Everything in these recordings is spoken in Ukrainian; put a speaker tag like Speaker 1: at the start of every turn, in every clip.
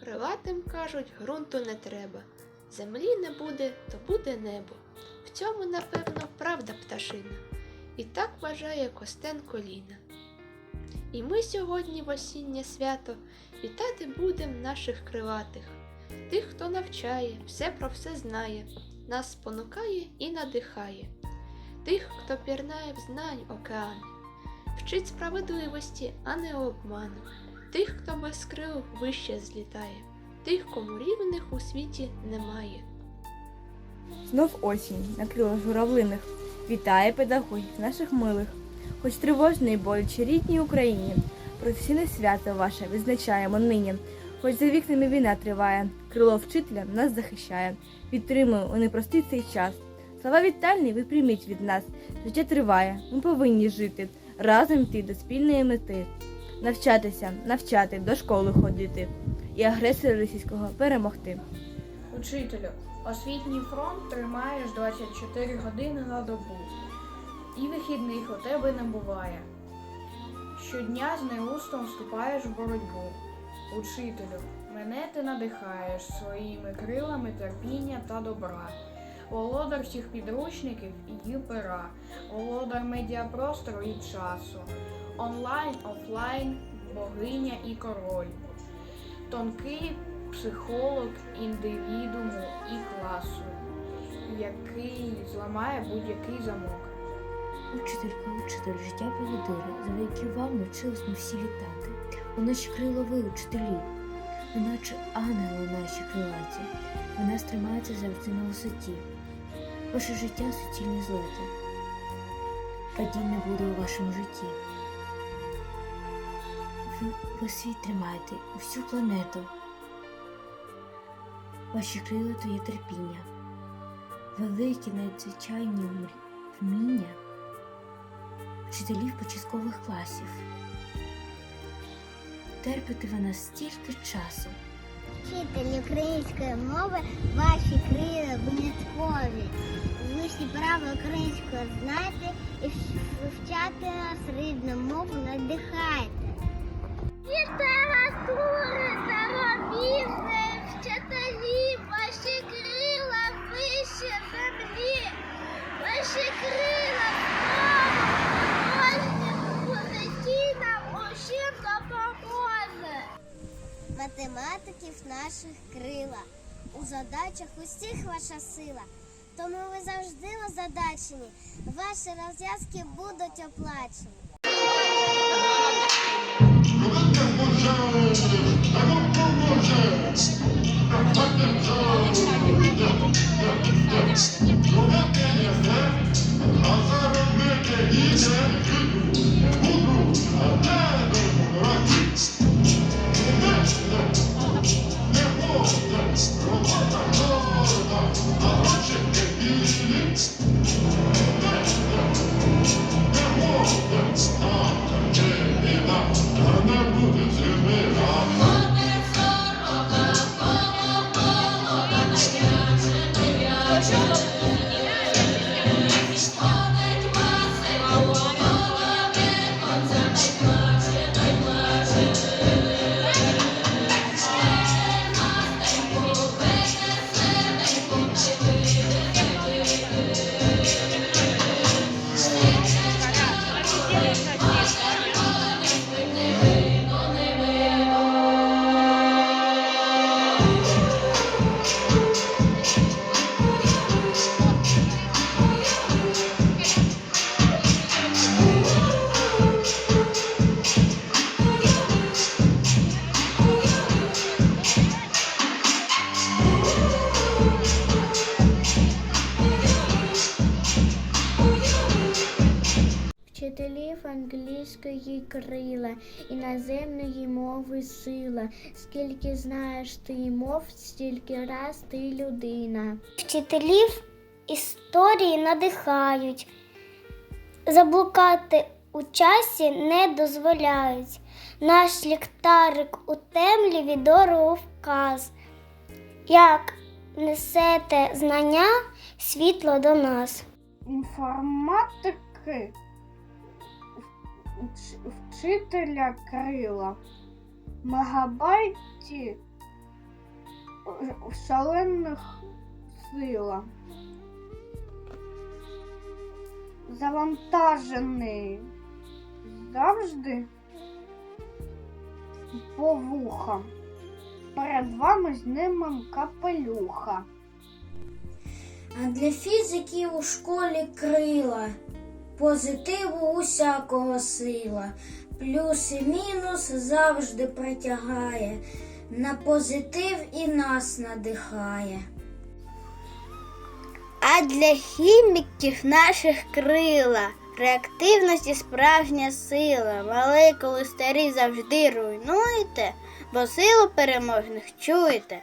Speaker 1: Крилатим кажуть, ґрунту не треба. Землі не буде, то буде небо. В цьому, напевно, правда пташина. І так вважає Костенко Ліна. І ми сьогодні в осіннє свято вітати будем наших крилатих, тих, хто навчає, все про все знає, нас спонукає і надихає, тих, хто пірнає в знань океани, вчить справедливості, а не обману, тих, хто без крил вище злітає, тих, кому рівних у світі немає.
Speaker 2: Знов осінь на крилах журавлиних вітає педагогів наших милих. Хоч тривожно і боляче рідній Україні, професійне свято ваше відзначаємо нині. Хоч за вікнами війна триває, крило вчителя нас захищає, підтримує у непростий цей час. Слова вітальні ви прийміть від нас. Життя триває, ми повинні жити, разом йти до спільної мети, навчатися, навчати, до школи ходити і агресора російського перемогти.
Speaker 3: Учителю, освітній фронт тримаєш 24 години на добу. І вихідних у тебе не буває. Щодня з неустом вступаєш в боротьбу. Учителю, мене ти надихаєш своїми крилами терпіння та добра. Володар всіх підручників і пера, володар медіапростору і часу, онлайн, офлайн, богиня і король, тонкий психолог індивідуму і класу, який зламає будь-який замок.
Speaker 4: Учителька, учитель, життя поводири, завдяки вам навчились ми всі літати. У наші крила ви, учителі, неначе ангели наші крилаті, ви нас тримаєте завжди на висоті. Ваше життя суцільні злети. Падінь не буде у вашому житті. Ви, ви світ тримаєте, усю планету. Ваші крила то є терпіння, великі надзвичайні вмі- вміння вчителів початкових класів. Терпите ви нас стільки часу.
Speaker 5: Вчитель української мови, ваші крила виняткові. Ви всі право української знаєте і вчати нас рідну мову надихаєте. У задачах усіх ваша сила. Тому ви завжди озадачені. Ваші розв'язки будуть оплачені. Thank you.
Speaker 6: Вчителів англійської крила, іноземної мови сила. Скільки знаєш ти мов, стільки раз ти людина.
Speaker 5: Вчителів історії надихають. Заблукати у часі не дозволяють. Наш ліхтарик у темряві дороговказ. Як несете знання світло до нас.
Speaker 3: Інформатики вчителя крила. Мегабайті
Speaker 2: шалених сила. Завантажений завжди по вухам. Перед вами знімем капелюха.
Speaker 7: А для фізики у школі крила, позитиву усякого сила, плюс і мінус завжди притягає, на позитив і нас надихає.
Speaker 5: А для хіміків наших крила. Реактивність і справжня сила. Молекули старі завжди руйнуйте, бо силу переможних чуєте.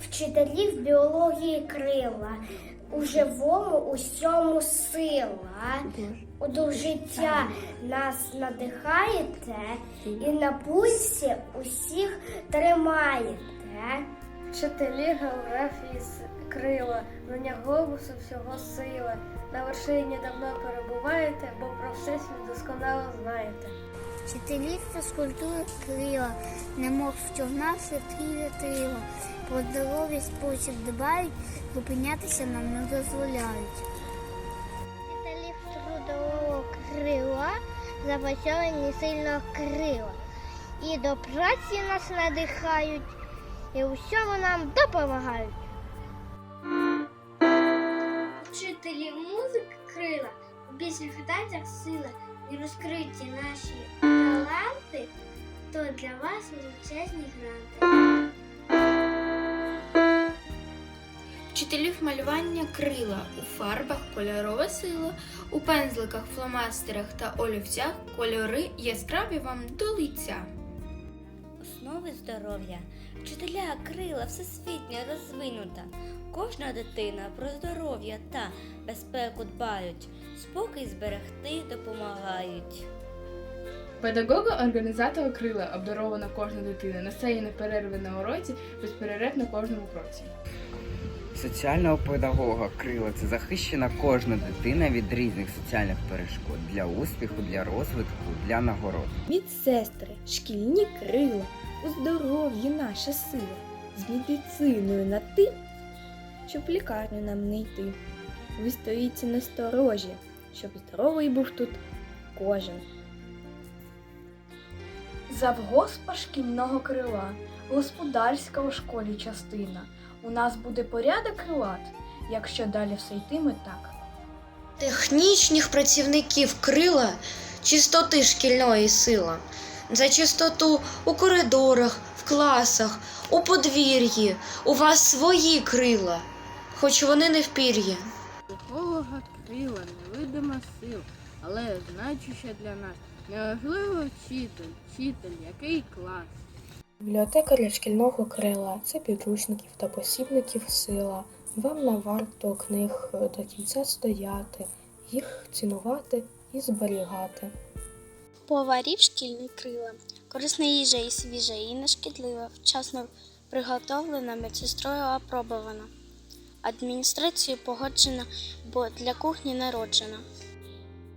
Speaker 6: Вчителів біології крила. У живому усьому сила. У життя нас надихаєте і на пульсі усіх тримаєте.
Speaker 8: Вчителі географії с- крила, знання глобусу всього сила. На вершині давно перебуваєте, бо про всесвіт досконало знаєте.
Speaker 6: Вчителі фізкультури крила, немов човна все вітрила. Про здоровий спосіб дбають, зупинятися нам не дозволяють. Вчителі трудового крила, запасовані сильного крила. І до праці нас надихають, і у всьому нам допомагають. Вчителі музики крила, у і танцях сила і розкриті наші таланти, то для вас величезні гранти.
Speaker 1: Вчителів малювання крила у фарбах кольорова сила, у пензликах, фломастерах та олівцях кольори яскраві вам до лиця.
Speaker 9: Основи здоров'я. Вчителя крила всесвітньо розвинута. Кожна дитина про здоров'я та безпеку дбають, спокій зберегти допомагають.
Speaker 10: Педагога організатора крила обдарована кожна дитина, несе її на перерви на уроці, безперервно на кожному кроці.
Speaker 11: Соціального педагога крила це захищена кожна дитина від різних соціальних перешкод для успіху, для розвитку, для нагород.
Speaker 10: Медсестри, шкільні крила, у здоров'ї наша сила, з медициною на ти, щоб в лікарню нам не йти. Ви стоїте насторожі, щоб здоровий був тут кожен.
Speaker 3: Завгоспа шкільного крила, господарська у школі частина. У нас буде порядок лад, якщо далі все йтиме так.
Speaker 12: Технічних працівників крила чистоти шкільної сила. За чистоту у коридорах, в класах, у подвір'ї. У вас свої крила, хоч вони не в пір'ї.
Speaker 13: Психолога крила, невидима сила, але значуща для нас неважливо вчитель, вчитель, який клас.
Speaker 8: Бібліотекаря шкільного крила це підручників та посібників сила. Вам на варто книг до кінця стояти, їх цінувати і зберігати.
Speaker 6: Поварів шкільні крила. Корисна їжа і свіжа, і не шкідлива, вчасно приготовлена, медсестрою апробована. Адміністрацією погоджена, бо для кухні народжена.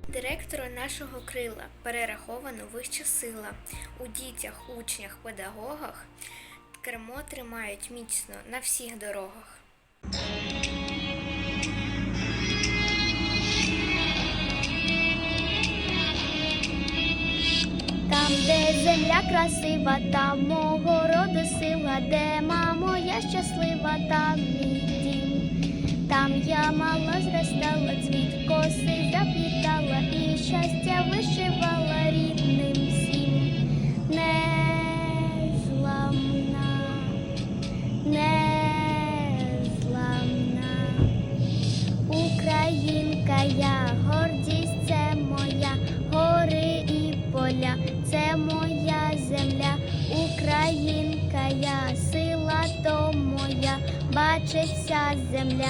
Speaker 1: Директору нашого крила перераховано вища сила. У дітях, учнях, педагогах кермо тримають міцно на всіх дорогах.
Speaker 6: Там, де земля красива, там мого роду сила, де мамо, я щаслива, там мій я мала зростала, цвіт коси заплітала і щастя вишивала рідним всім. Незламна, незламна. Українка, я гордість це моя, гори і поля, це моя земля, Українка, я сила то моя, бачить вся земля,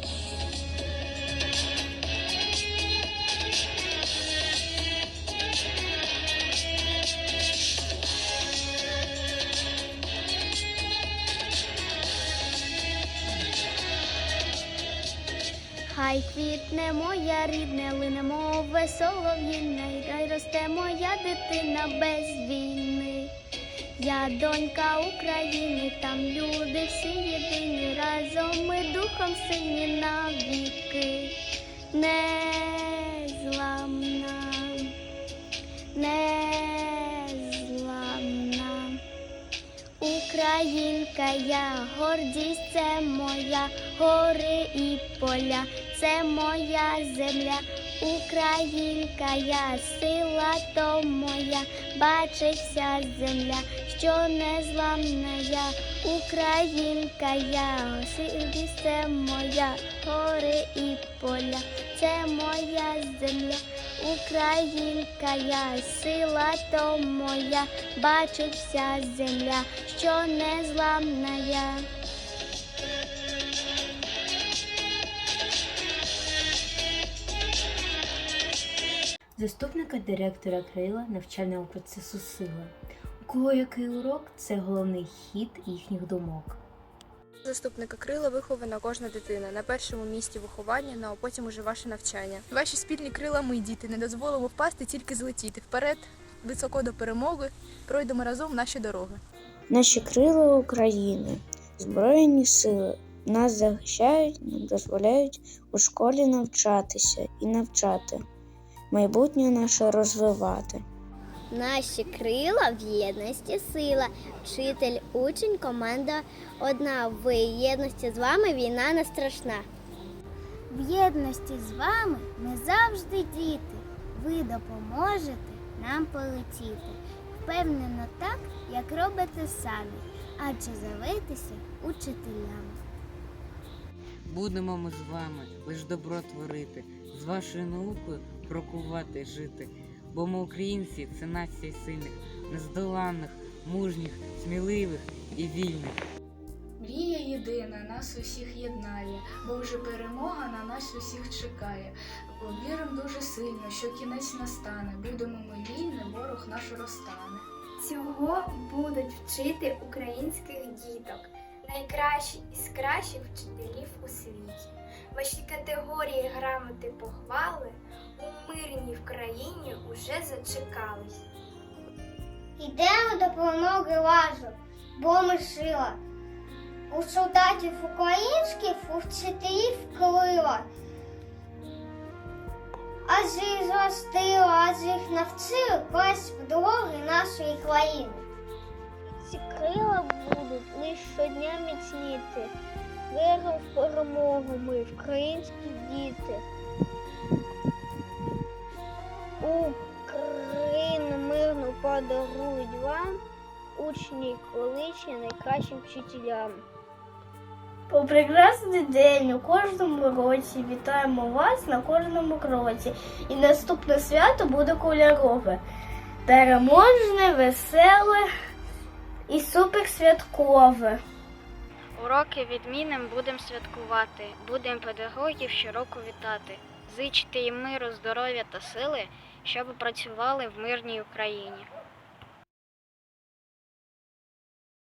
Speaker 6: Хай квітне моя рідне, лине мове солов'їна, і хай росте моя дитина без війни. Я донька України, там люди всі єдині, разом ми духом сильні навіки. Незламна, незламна. Українка, я гордість це моя, гори і поля, це моя земля. Українка, я сила то моя, бачить вся земля, що незламна я, Українка, я гордість це моя, гори і поля, це моя земля. Українка, я сила то моя, бачить вся земля, що незламна я.
Speaker 4: Заступника директора Крила навчального процесу сила. У кого який урок це головний хід їхніх думок.
Speaker 10: Заступника крила вихована кожна дитина на першому місці виховання, ну а потім уже ваше навчання. Ваші спільні крила ми, діти, не дозволимо впасти, тільки злетіти вперед, високо до перемоги. Пройдемо разом наші дороги.
Speaker 7: Наші крила України, Збройні сили нас захищають, нам дозволяють у школі навчатися і навчати, майбутнє наше розвивати.
Speaker 6: Наші крила в єдності сила. Вчитель, учень, команда одна. В єдності з вами війна не страшна. В єдності з вами ми завжди діти. Ви допоможете нам полетіти. Впевнено так, як робите самі, адже зоветеся учителями.
Speaker 14: Будемо ми з вами лиш добро творити, з вашою наукою крокувати жити. Бо ми українці це нація сильних, нездоланних, мужніх, сміливих і вільних.
Speaker 3: Мрія єдина нас усіх єднає, бо вже перемога на нас усіх чекає. Віримо дуже сильно, що кінець настане. Будемо ми вільні, ворог наш розтане.
Speaker 15: Цього будуть вчити українських діток, найкращі із кращих вчителів у світі. Ваші категорії грамоти похвали у мирній в країні уже зачекались.
Speaker 5: Йдемо допомоги лажу, бо ми шила. У солдатів українських, у вчителів крила. Адже їх зростили, адже їх навчили класть в дороги нашої країни.
Speaker 6: Ці крила будуть лише щодня міцніти. Віримо в перемогу ми, українські діти. Україну мирну подарують вам, учні колишні найкращим вчителям.
Speaker 15: По прекрасний день у кожному році вітаємо вас на кожному кроці. І наступне свято буде кольорове, переможне, веселе і супер святкове.
Speaker 6: Уроки відмінним будемо святкувати, будемо педагогів щороку вітати, зичити їм миру, здоров'я та сили, щоб працювали в мирній Україні.